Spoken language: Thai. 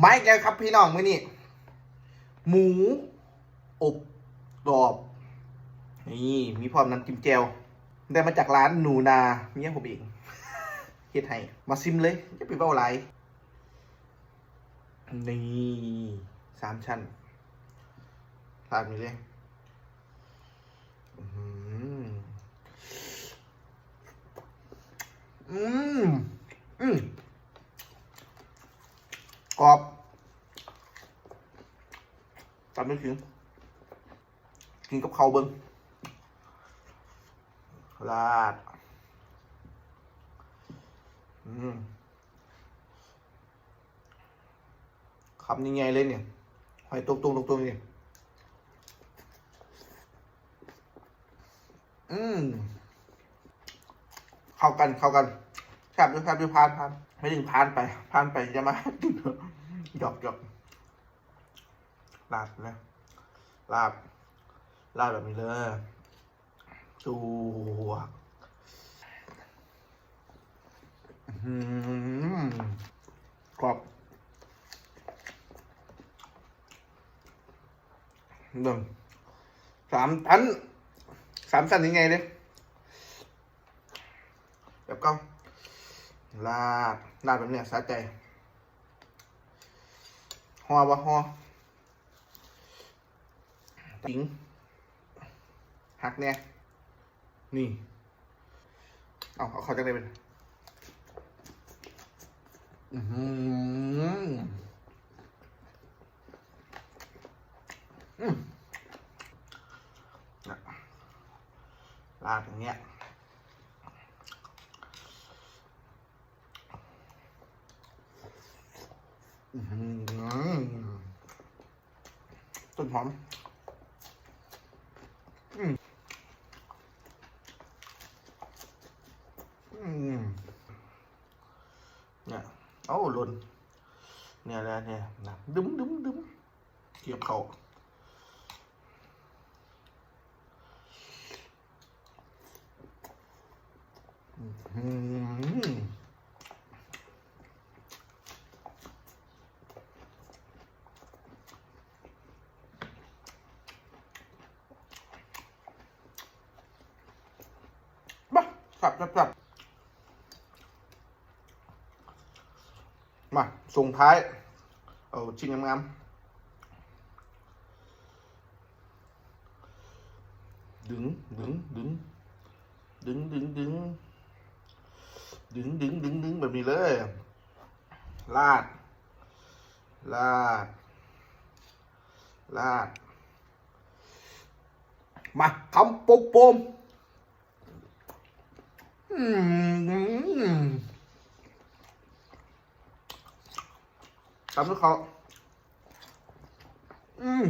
ไม่แกครับพี่น้องมื่อนี้หมูอบกรอบ นี่มีพร้อมน้ำจิ้มแจ่วได้มาจากร้านหนูนาเมียผมเองเฮ็ดให้มาซิมเลยจะไปเบ้าไรนี่สามชั้นทานนี้เลยอื้อหืออืมอืมกรอบ ตามไม่ถึงกินกับข้าวเบิ้งลาด อืมคำยังไงเลยเนี่ยหอยตรงตรงตรงตรงเนี่ยอืม เข้ากันเข้ากันแซบด้วยแซบด้วยพานพานไม่ถึงพานไปพานไปจะมาหยอกหยอก ลาดนะลาบลาดแบบนี้เลยจู๋หือกรอบหนึ่งสามชั้นสามชั้นยังไงเนี่ยแบบก็ลาดลาดแบบเนี้ยสะใจหอวะห่อ ติ้งหักเนี่ยนี่เอาเอาเขาจะได้เป็นอืมลาดอย่างเงี้ยอือหือต้นหอม เนี่ยเอ้หล่นเนี่ยนะเนี่ยนะดึ้มดึ้มดึ้มเกี่ยวเขาอืม จับสับสับมา ส่งท้าย เอาชิ้นงามๆดึงดึงดึงดึงดึงดึงดึงดึงดึงดึงแบบนี้เลย ลาด ลาด ลาด มาทำโป๊ม ทำให้เขาอืม